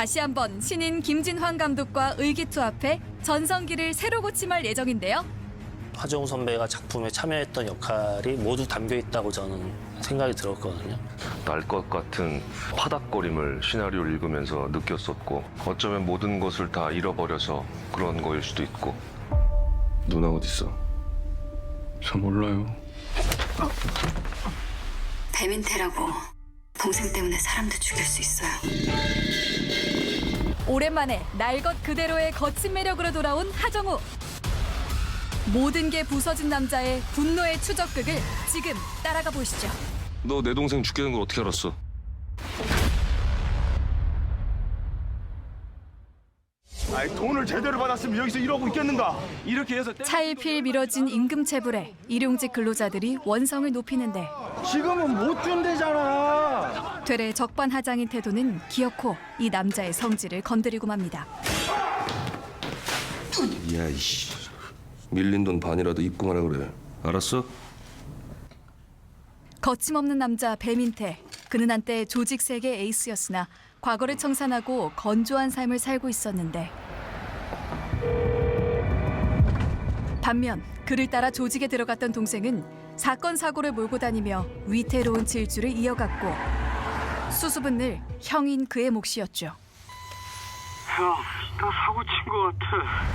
다시 한번 신인 김진환 감독과 의기투합해 전성기를 새로 고침할 예정인데요. 하정우 선배가 작품에 참여했던 역할이 모두 담겨 있다고 저는 생각이 들었거든요. 날 것 같은 파닥거림을 시나리오를 읽으면서 느꼈었고 어쩌면 모든 것을 다 잃어버려서 그런 거일 수도 있고 누나 어딨어? 저 몰라요. 배민태라고 동생 때문에 사람도 죽일 수 있어요. 오랜만에 날 것 그대로의 거친 매력으로 돌아온 하정우. 모든 게 부서진 남자의 분노의 추적극을 지금 따라가 보시죠. 너 내 동생 죽게 된 걸 어떻게 알았어? 아이 돈을 제대로 받았으면 여기서 이러고 있겠는가? 이렇게 해서 차일피일 미뤄진 임금 체불에 일용직 근로자들이 원성을 높이는데 지금은 못 준대잖아. 되레 적반하장인 태도는 기어코 이 남자의 성질을 건드리고 맙니다. 야 이씨 밀린 돈 반이라도 입금하라 그래 알았어? 거침없는 남자 배민태. 그는 한때 조직 세계 에이스였으나 과거를 청산하고 건조한 삶을 살고 있었는데 반면 그를 따라 조직에 들어갔던 동생은 사건 사고를 몰고 다니며 위태로운 질주를 이어갔고 수습은 늘 형인 그의 몫이었죠. 형, 나 사고 친 것 같아.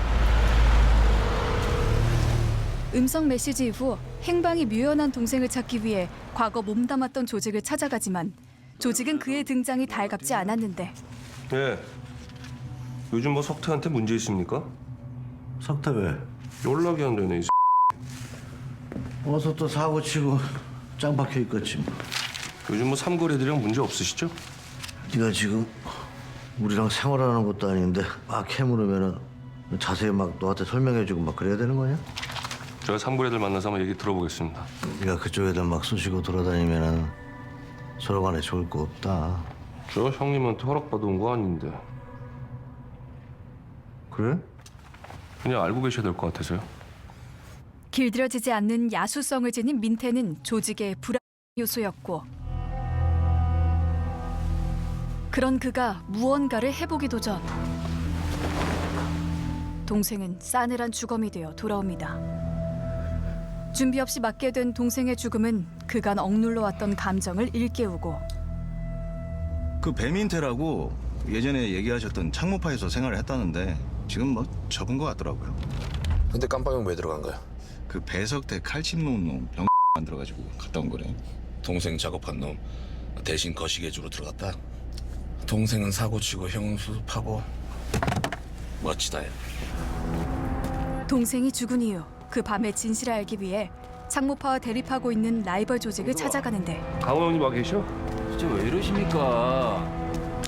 음성 메시지 이후 행방이 묘연한 동생을 찾기 위해 과거 몸담았던 조직을 찾아가지만 조직은 그의 등장이 달갑지 않았는데 예 요즘 뭐 석태한테 문제 있습니까? 석태 왜? 연락이 안 되네 이 어서 또 사고 치고 짱 박혀 있겠지 뭐. 요즘 뭐 삼거리들이랑 문제 없으시죠? 네가 지금 우리랑 생활하는 것도 아닌데 막 해물으면은 자세히 막 너한테 설명해주고 막 그래야 되는 거냐? 제가 삼거리들 만나서 한번 얘기 들어보겠습니다 네가 그쪽 애들 막 쑤시고 돌아다니면은 서로 간에 좋을 거 없다. 저 형님한테 허락받아온 거 아닌데 그래? 그냥 알고 계셔야 될 것 같아서요 길들여지지 않는 야수성을 지닌 민태는 조직의 불안 요소였고 그런 그가 무언가를 해보기도 전 동생은 싸늘한 주검이 되어 돌아옵니다. 준비 없이 맞게 된 동생의 죽음은 그간 억눌러 왔던 감정을 일깨우고 그 배민태라고 예전에 얘기하셨던 창모파에서 생활을 했다는데 지금 뭐 접은 것 같더라고요. 근데 깜빵형 왜 들어간 거야? 그 배석대 칼집 놓은 놈 병 만들어가지고 갔다 온 거래. 동생 작업한 놈 대신 거시기해주러 들어갔다. 동생은 사고치고 형은 수습하고 멋지다 야. 동생이 죽은 이후 그 밤의 진실을 알기 위해 창모파와 대립하고 있는 라이벌 조직을 찾아가는데 강호 형님 와 계셔? 진짜 왜 이러십니까?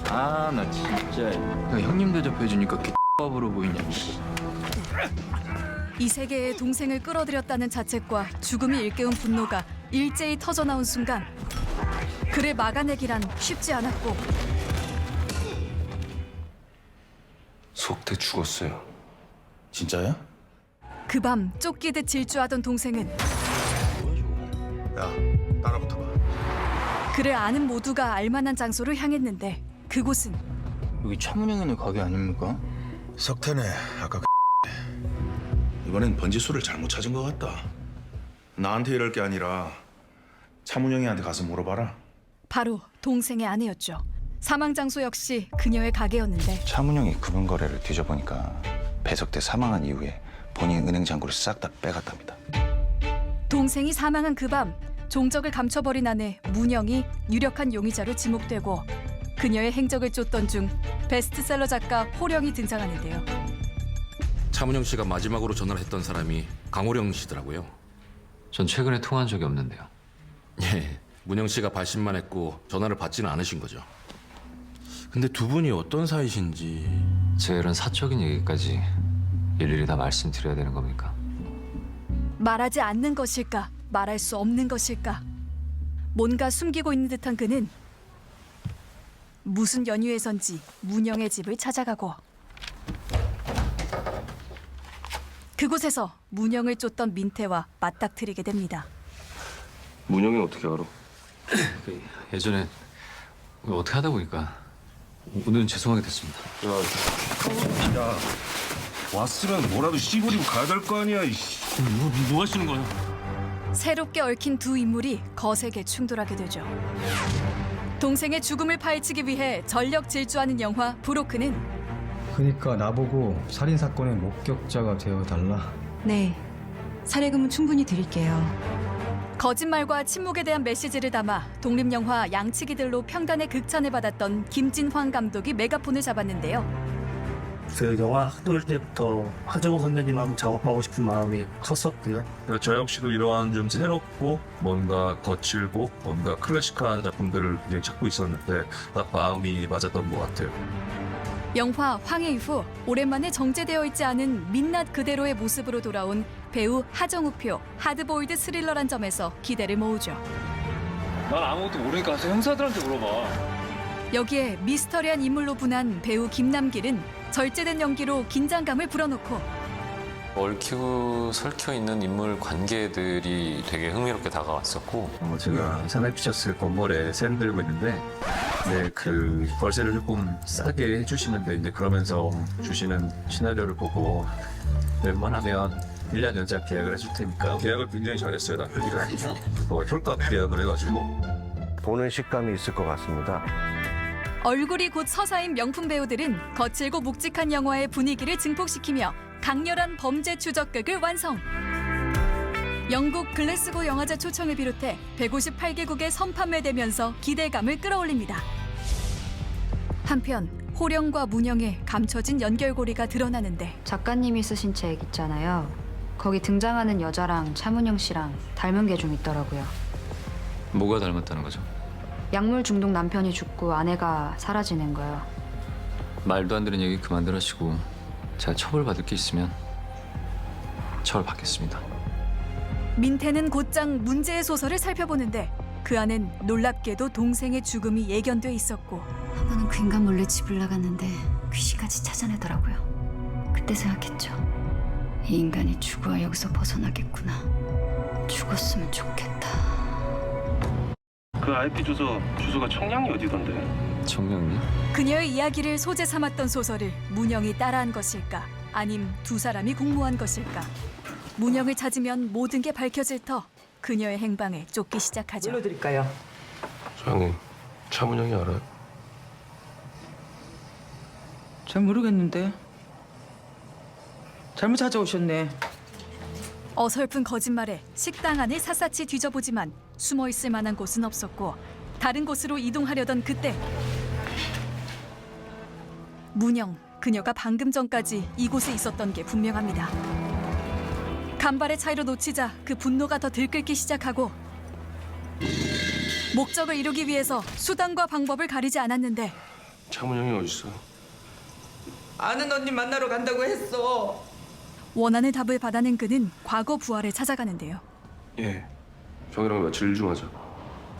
아, 나 진짜. 야, 형님 대접해주니까 개밥으로 보이냐. 이 세계에 동생을 끌어들였다는 자책과 죽음이 일깨운 분노가 일제히 터져나온 순간 그를 막아내기란 쉽지 않았고 석태 죽었어요 진짜야? 그 밤 쫓기듯 질주하던 동생은 야, 따라붙어봐. 그를 아는 모두가 알만한 장소를 향했는데 그곳은 여기 차문영이네 가게 아닙니까? 석태네 아까 그 이번엔 번지수를 잘못 찾은 것 같다. 나한테 이럴 게 아니라 차문영이한테 가서 물어봐라. 바로 동생의 아내였죠. 사망 장소 역시 그녀의 가게였는데 차문영이 금융 거래를 뒤져보니까 배석대 사망한 이후에 본인 은행 잔고를 싹 다 빼갔답니다. 동생이 사망한 그 밤 종적을 감춰버린 아내 문영이 유력한 용의자로 지목되고 그녀의 행적을 쫓던 중 베스트셀러 작가 호령이 등장하는데요. 차문영 씨가 마지막으로 전화를 했던 사람이 강호령 씨더라고요. 전 최근에 통화한 적이 없는데요. 예, 문영 씨가 발신만 했고 전화를 받지는 않으신 거죠. 근데 두 분이 어떤 사이신지 제가 이런 사적인 얘기까지 일일이 다 말씀드려야 되는 겁니까? 말하지 않는 것일까 말할 수 없는 것일까 뭔가 숨기고 있는 듯한 그는 무슨 연유에선지 문영의 집을 찾아가고 그곳에서 문영을 쫓던 민태와 맞닥뜨리게 됩니다. 문영이 어떻게 알아? 예전에 어떻게 하다 보니까 오늘은 죄송하게 됐습니다. 야 왔으면 뭐라도 씨부리고 가야 될 거 아니야 이씨. 뭐 하시는 거예요? 새롭게 얽힌 두 인물이 거세게 충돌하게 되죠. 동생의 죽음을 파헤치기 위해 전력 질주하는 영화 브로크는 그니까 나보고 살인 사건의 목격자가 되어 달라. 네. 살해금은 충분히 드릴게요. 거짓말과 침묵에 대한 메시지를 담아 독립영화 양치기들로 평단의 극찬을 받았던 김진황 감독이 메가폰을 잡았는데요. 그 영화 학도일 때부터 하정우 선배님하고 작업하고 싶은 마음이 컸었고요. 저 역시도 이러한 좀 새롭고 뭔가 거칠고 뭔가 클래식한 작품들을 굉장히 찾고 있었는데 딱 마음이 맞았던 것 같아요. 영화 황해 이후 오랜만에 정제되어 있지 않은 민낯 그대로의 모습으로 돌아온 배우 하정우표 하드보일드 스릴러란 점에서 기대를 모으죠. 난 아무것도 모르니까 가서 형사들한테 물어봐. 여기에 미스터리한 인물로 분한 배우 김남길은 절제된 연기로 긴장감을 불어넣고 얽히고 설켜 있는 인물 관계들이 되게 흥미롭게 다가왔었고 어, 제가 산업피처스 건물에 셀 들고 있는데 네, 그 월세를 조금 싸게 해주시는데 이제 그러면서 주시는 시나리오를 보고 웬만하면 1년 연장 계약을 해줄 테니까 계약을 굉장히 잘했어요 남편이가 뭐 혈값 계약을 해가지고 보는 식감이 있을 것 같습니다. 얼굴이 곧 서사인 명품 배우들은 거칠고 묵직한 영화의 분위기를 증폭시키며 강렬한 범죄 추적극을 완성. 영국 글래스고 영화제 초청을 비롯해 158개국에 선판매되면서 기대감을 끌어올립니다. 한편 호령과 문영의 감춰진 연결고리가 드러나는데 작가님이 쓰신 책 있잖아요. 거기 등장하는 여자랑 차문영 씨랑 닮은 게 좀 있더라고요. 뭐가 닮았다는 거죠? 약물 중독 남편이 죽고 아내가 사라지는 거요. 말도 안 되는 얘기 그만들 하시고 제가 처벌받을 게 있으면 처벌받겠습니다. 민태는 곧장 문제의 소설을 살펴보는데 그 안엔 놀랍게도 동생의 죽음이 예견돼 있었고 한 번은 그 인간 몰래 집을 나갔는데 귀신까지 찾아내더라고요. 그때 생각했죠. 이 인간이 죽어야 여기서 벗어나겠구나. 죽었으면 좋겠다. 그 IP 주소 주소가 청량이 어디던데? 청량리? 그녀의 이야기를 소재 삼았던 소설을 문영이 따라한 것일까? 아님 두 사람이 공모한 것일까? 문영을 찾으면 모든 게 밝혀질 터 그녀의 행방에 쫓기 시작하죠. 불러드릴까요? 소장님, 차문영이 알아요? 잘 모르겠는데. 잘못 찾아오셨네. 어설픈 거짓말에 식당 안을 샅샅이 뒤져보지만 숨어 있을 만한 곳은 없었고 다른 곳으로 이동하려던 그때 문영 그녀가 방금 전까지 이곳에 있었던 게 분명합니다. 간발의 차이로 놓치자 그 분노가 더 들끓기 시작하고 목적을 이루기 위해서 수단과 방법을 가리지 않았는데 차문영이 어딨어? 아는 언니 만나러 간다고 했어. 원하는 답을 받아낸 그는 과거 부활을 찾아가는데요. 예. 형이랑 며칠 좀 하자.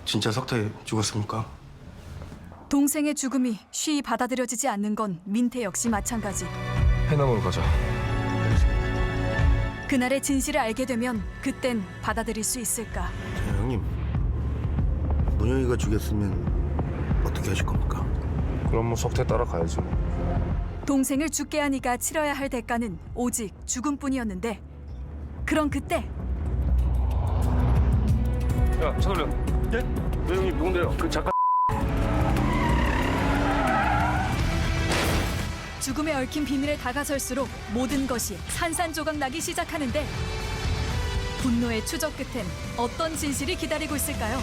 진짜 석태 죽었습니까? 동생의 죽음이 쉬이 받아들여지지 않는 건 민태 역시 마찬가지. 해남으로 가자. 그날의 진실을 알게 되면 그땐 받아들일 수 있을까? 형님, 문영이가 죽였으면 어떻게 하실 겁니까? 그럼 뭐 석태 따라가야지. 동생을 죽게 하니까 치러야 할 대가는 오직 죽음뿐이었는데 그런 그때 야 차돌려 예? 네 형님 누군데요? 그 작가 죽음에 얽힌 비밀에 다가설수록 모든 것이 산산조각 나기 시작하는데 분노의 추적 끝엔 어떤 진실이 기다리고 있을까요?